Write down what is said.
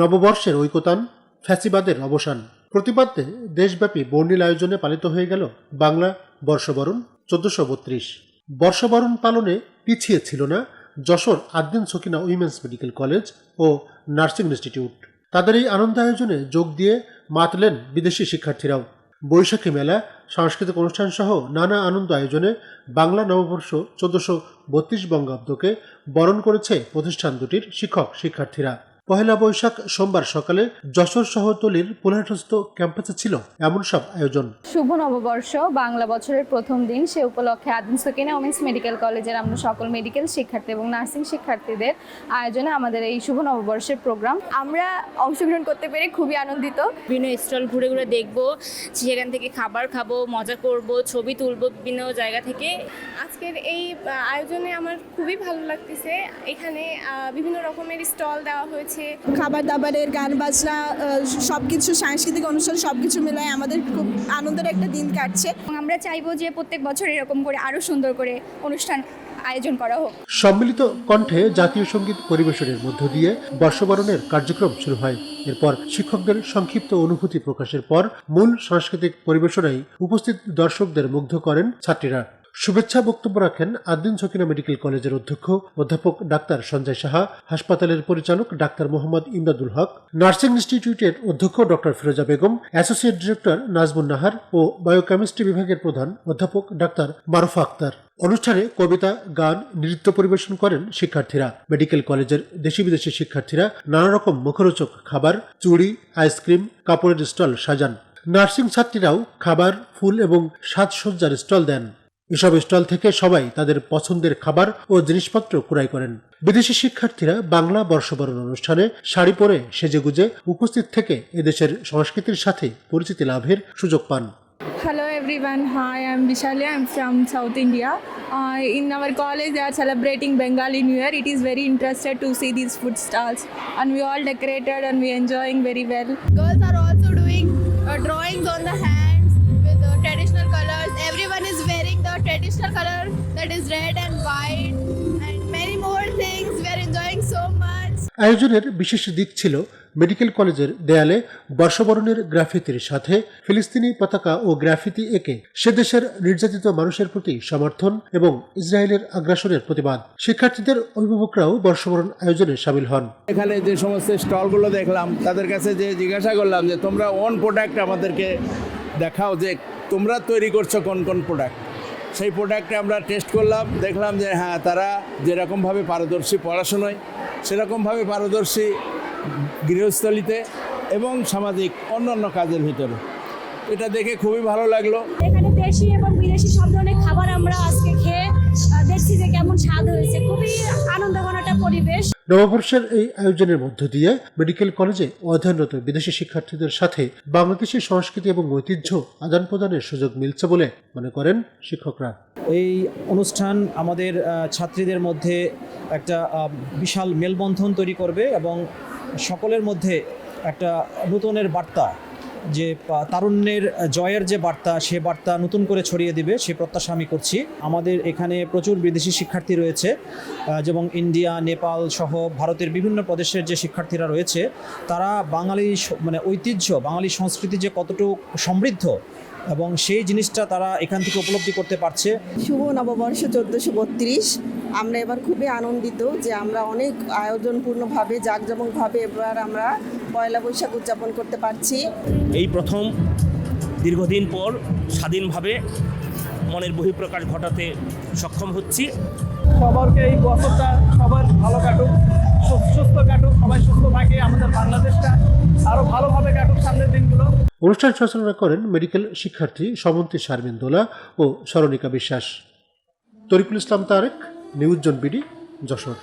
নববর্ষের ঐকতান, ফ্যাসিবাদের অবসান। প্রতিপাদ্যে দেশব্যাপী বর্ণিল আয়োজনে পালিত হয়ে গেল বাংলা বর্ষবরণ চোদ্দশো বত্রিশ। বর্ষবরণ পালনে পিছিয়ে ছিল না Jessore Addin Sakina women's medical college ও নার্সিং ইনস্টিটিউট। তাদের এই আনন্দ আয়োজনে যোগ দিয়ে মাতলেন বিদেশি শিক্ষার্থীরাও। বৈশাখী মেলা, সাংস্কৃতিক অনুষ্ঠান সহ নানা আনন্দ আয়োজনে বাংলা নববর্ষ চোদ্দশো বত্রিশ বঙ্গাব্দকে বরণ করেছে প্রতিষ্ঠান দুটির শিক্ষক শিক্ষার্থীরা পহেলা বৈশাখ সোমবার সকালে যশোর শহরতলির পুনরাটস্থ ক্যাম্পাসে ছিল এমন সব আয়োজন। শুভ নববর্ষ বাংলা বছরের প্রথম দিন সে উপলক্ষে আদিন সকিনা ওমেন্স মেডিকেল কলেজের আমরা সকল মেডিকেল শিক্ষার্থী এবং নার্সিং শিক্ষার্থীদের আয়োজনে আমাদের এই শুভ নববর্ষের প্রোগ্রাম। আমরা অংশগ্রহণ করতে পেরে খুবই আনন্দিত। বিভিন্ন স্টল ঘুরে ঘুরে দেখব সেখান থেকে খাবার খাব মজা করব ছবি তুলবো বিভিন্ন জায়গা থেকে। আজকের এই আয়োজনে আমার খুবই ভালো লাগতেছে। এখানে বিভিন্ন রকমের স্টল দেওয়া হয়েছে। খাবার দাবারের গান বাজনা সব কিছু সাংস্কৃতিক অনুষ্ঠান সব কিছু মিলায় আমাদের খুব আনন্দের একটা দিন কাটছে। আমরা চাইব যে প্রত্যেক বছর এরকম করে আরও সুন্দর করে অনুষ্ঠান আয়োজন করা হোক। সম্মিলিত কণ্ঠে জাতীয় সংগীত পরিবেশনের মধ্য দিয়ে বর্ষবরণের কার্যক্রম শুরু হয়। এরপর শিক্ষকদের সংক্ষিপ্ত অনুভূতি প্রকাশের পর মূল সাংস্কৃতিক পরিবেশনায় উপস্থিত দর্শকদের মুগ্ধ করেন ছাত্রীরা। শুভেচ্ছা বক্তব্য রাখেন আদ্দিন সকিনা মেডিকেল কলেজের অধ্যক্ষ অধ্যাপক ডাক্তার সঞ্জয় সাহা, হাসপাতালের পরিচালক ডাক্তার মোহাম্মদ ইমদাদুল হক, নার্সিং ইনস্টিটিউটের অধ্যক্ষ doctor Firoza Begum, associate director Najmun Nahar ও বায়োকেমিস্ট্রি বিভাগের প্রধান অধ্যাপক ডাক্তার মারুফা আক্তার। অনুষ্ঠানে কবিতা, গান, নৃত্য পরিবেশন করেন শিক্ষার্থীরা। মেডিকেল কলেজের দেশি বিদেশি শিক্ষার্থীরা নানা রকম মুখরোচক খাবার, চুড়ি, আইসক্রিম, কাপড়ের স্টল সাজান। নার্সিং ছাত্রীরাও খাবার, ফুল এবং সাজসজ্জার স্টল দেন। এসব স্টল থেকে সবাই তাদের পছন্দের খাবার ও জিনিসপত্র ক্রয় করেন বিদেশি শিক্ষার্থীরা বাংলা বর্ষবরণ অনুষ্ঠানে শাড়ি পরে সেজেগুজে উপস্থিত থেকে এদেশের সংস্কৃতির সাথে পরিচিতি লাভের সুযোগ পান Hello everyone, hi, I'm Vishali, I'm from South India. Uh, in our college, they are celebrating Bengali New Year. It is very interested to see these food stalls, and we all decorated and we enjoying very well. Girls are also doing uh, drawings on the hands আয়োজনের বিশেষ দিক ছিল medical কলেজের দেয়ালে বর্ষবরণের গ্রাফিতির সাথে ফিলিস্তিনি পতাকা ও গ্রাফিতি এঁকে সে দেশের নির্যাতিত মানুষের প্রতি সমর্থন এবং ইসরায়েলের আগ্রাসনের প্রতিবাদ। শিক্ষার্থীদের অভিভাবকরাও বর্ষবরণ আয়োজনে সামিল হন। এখানে যে সমস্ত স্টলগুলো দেখলাম, তাদের কাছে যে জিজ্ঞাসা করলাম যে, তোমরা ওন প্রোডাক্ট আমাদেরকে দেখাও যে তোমরা তৈরি করছ কোন কোন প্রোডাক্ট সেই প্রোডাক্টে আমরা টেস্ট করলাম, দেখলাম যে হ্যাঁ তারা যেরকমভাবে পারদর্শী পড়াশোনায়, সেরকমভাবে পারদর্শী গৃহস্থলিতে এবং সামাজিক অন্যান্য কাজের ভিতরে। এটা দেখে খুবই ভালো লাগল। এখানে দেশি এবং বিদেশি সব ধরনের খাবার আমরা আজকে খেয়ে দেখছি যে কেমন স্বাদ হয়েছে। খুবই আনন্দঘন একটা পরিবেশ। নববর্ষের এই আয়োজনের মধ্য দিয়ে মেডিকেল কলেজে অধ্যয়নরত বিদেশি শিক্ষার্থীদের সাথে বাংলাদেশের সংস্কৃতি এবং ঐতিহ্য আদান প্রদানের সুযোগ মিলছে বলে মনে করেন শিক্ষকরা। এই অনুষ্ঠান আমাদের ছাত্রীদের মধ্যে একটা বিশাল মেলবন্ধন তৈরি করবে এবং সকলের মধ্যে একটা নতুনের বার্তা যে তারুণ্যের জয়ের যে বার্তা, সে বার্তা নতুন করে ছড়িয়ে দিবে, সে প্রত্যাশা আমি করছি। আমাদের এখানে প্রচুর বিদেশি শিক্ষার্থী রয়েছে যেমন ইন্ডিয়া, নেপাল সহ ভারতের বিভিন্ন প্রদেশের যে শিক্ষার্থীরা রয়েছে, তারা বাঙালি মানে ঐতিহ্য, বাঙালি সংস্কৃতি যে কতটুকু সমৃদ্ধ এবং সেই জিনিসটা তারা এখান থেকে উপলব্ধি করতে পারছে। শুভ নববর্ষ চোদ্দোশো বত্রিশ। আমরা এবার খুবই আনন্দিত যে আমরা অনেক আয়োজনপূর্ণভাবে জাঁকজমকভাবে এবার আমরা পয়লা বৈশাখ উদযাপন করতে পারছি। এই প্রথম দীর্ঘদিন পর স্বাধীনভাবে মনের বহিঃপ্রকাশ ঘটাতে সক্ষম হচ্ছি। সবারকে এই বছরটা সবার ভালো কাটুক সুস্থ কাটুক সবাই সুস্থ থাকে আমাদের বাংলাদেশটা আরও ভালোভাবে কাটুক সামনের দিনগুলো। অনুষ্ঠান সঞ্চালনা করেন মেডিকেল শিক্ষার্থী সমন্তি শারমিন দোলা ও সরণিকা বিশ্বাস। তরিকুল ইসলাম তারেক নিউজ জন বিডি যশোর।